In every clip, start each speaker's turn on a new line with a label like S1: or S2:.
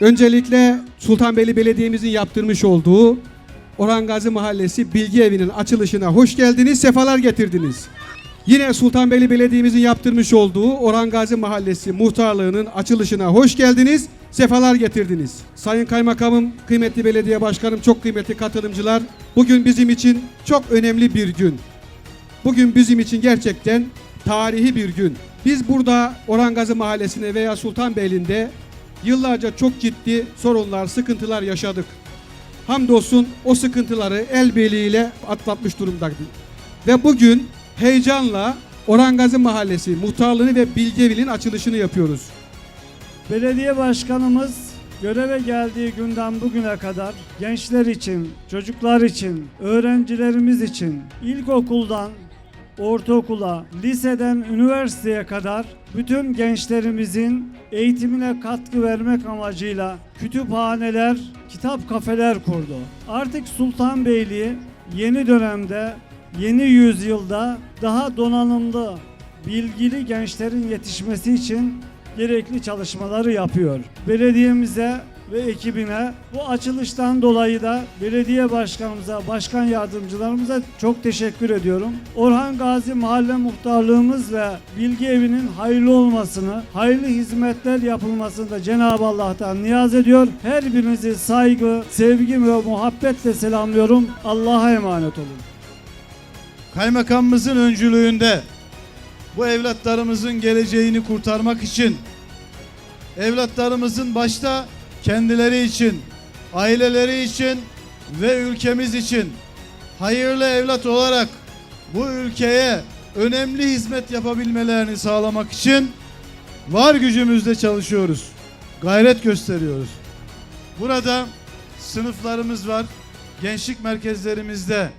S1: Öncelikle Sultanbeyli Belediye'mizin yaptırmış olduğu Orhan Gazi Mahallesi Bilgi Evi'nin açılışına hoş geldiniz, sefalar getirdiniz. Yine Sultanbeyli Belediye'mizin yaptırmış olduğu Orhan Gazi Mahallesi muhtarlığının açılışına hoş geldiniz, sefalar getirdiniz. Sayın Kaymakamım, kıymetli belediye başkanım, çok kıymetli katılımcılar, bugün bizim için çok önemli bir gün. Bugün bizim için gerçekten tarihi bir gün. Biz burada Orhan Gazi Mahallesi'ne veya Sultanbeyli'nde yıllarca çok ciddi sorunlar, sıkıntılar yaşadık. Hamdolsun o sıkıntıları el birliğiyle atlatmış durumdaydık. Ve bugün heyecanla Orhan Gazi Mahallesi muhtarlığını ve Bilgevil'in açılışını yapıyoruz.
S2: Belediye başkanımız göreve geldiği günden bugüne kadar gençler için, çocuklar için, öğrencilerimiz için ilkokuldan ortaokula, liseden üniversiteye kadar bütün gençlerimizin eğitimine katkı vermek amacıyla kütüphaneler, kitap kafeler kurdu. Artık Sultanbeyli yeni dönemde, yeni yüzyılda daha donanımlı, bilgili gençlerin yetişmesi için gerekli çalışmaları yapıyor. Belediyemize ve ekibine bu açılıştan dolayı da belediye başkanımıza, başkan yardımcılarımıza çok teşekkür ediyorum. Orhan Gazi Mahalle Muhtarlığımız ve Bilgi Evi'nin hayırlı olmasını, hayırlı hizmetler yapılmasını da Cenab-ı Allah'tan niyaz ediyor. Her birinizi saygı, sevgi ve muhabbetle selamlıyorum. Allah'a emanet olun.
S3: Kaymakamımızın öncülüğünde bu evlatlarımızın geleceğini kurtarmak için evlatlarımızın başta kendileri için, aileleri için ve ülkemiz için hayırlı evlat olarak bu ülkeye önemli hizmet yapabilmelerini sağlamak için var gücümüzle çalışıyoruz. Gayret gösteriyoruz. Burada sınıflarımız var. Gençlik merkezlerimizde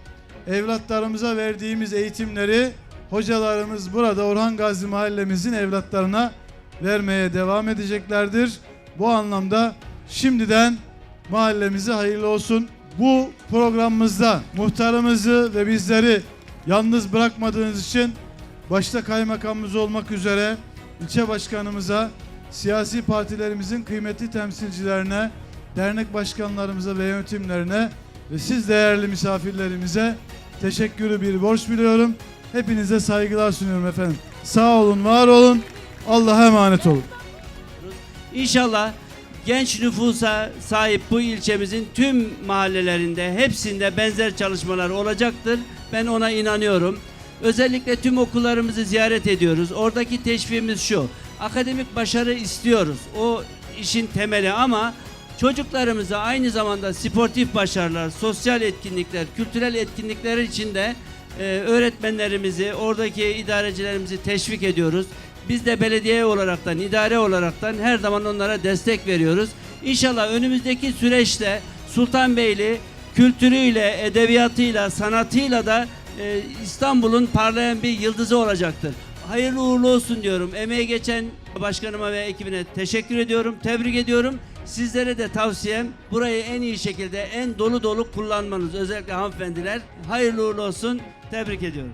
S3: evlatlarımıza verdiğimiz eğitimleri hocalarımız burada Orhan Gazi mahallemizin evlatlarına vermeye devam edeceklerdir. Bu anlamda şimdiden mahallemize hayırlı olsun. Bu programımızda muhtarımızı ve bizleri yalnız bırakmadığınız için başta kaymakamımız olmak üzere ilçe başkanımıza, siyasi partilerimizin kıymetli temsilcilerine, dernek başkanlarımıza ve yönetimlerine ve siz değerli misafirlerimize teşekkürü bir borç biliyorum. Hepinize saygılar sunuyorum efendim. Sağ olun, var olun. Allah'a emanet olun.
S4: İnşallah genç nüfusa sahip bu ilçemizin tüm mahallelerinde hepsinde benzer çalışmalar olacaktır. Ben ona inanıyorum. Özellikle tüm okullarımızı ziyaret ediyoruz. Oradaki teşviğimiz şu. Akademik başarı istiyoruz. O işin temeli ama çocuklarımıza aynı zamanda sportif başarılar, sosyal etkinlikler, kültürel etkinlikler için de e, öğretmenlerimizi, oradaki idarecilerimizi teşvik ediyoruz. Biz de belediye olaraktan, idare olaraktan her zaman onlara destek veriyoruz. İnşallah önümüzdeki süreçte Sultanbeyli kültürüyle, edebiyatıyla, sanatıyla da e, İstanbul'un parlayan bir yıldızı olacaktır. Hayırlı uğurlu olsun diyorum. Emeği geçen başkanıma ve ekibine teşekkür ediyorum, tebrik ediyorum. Sizlere de tavsiyem burayı en iyi şekilde, en dolu dolu kullanmanız. Özellikle hanımefendiler. Hayırlı uğurlu olsun. Tebrik ediyorum.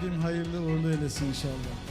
S3: Rabbim hayırlı uğurlu eylesin inşallah.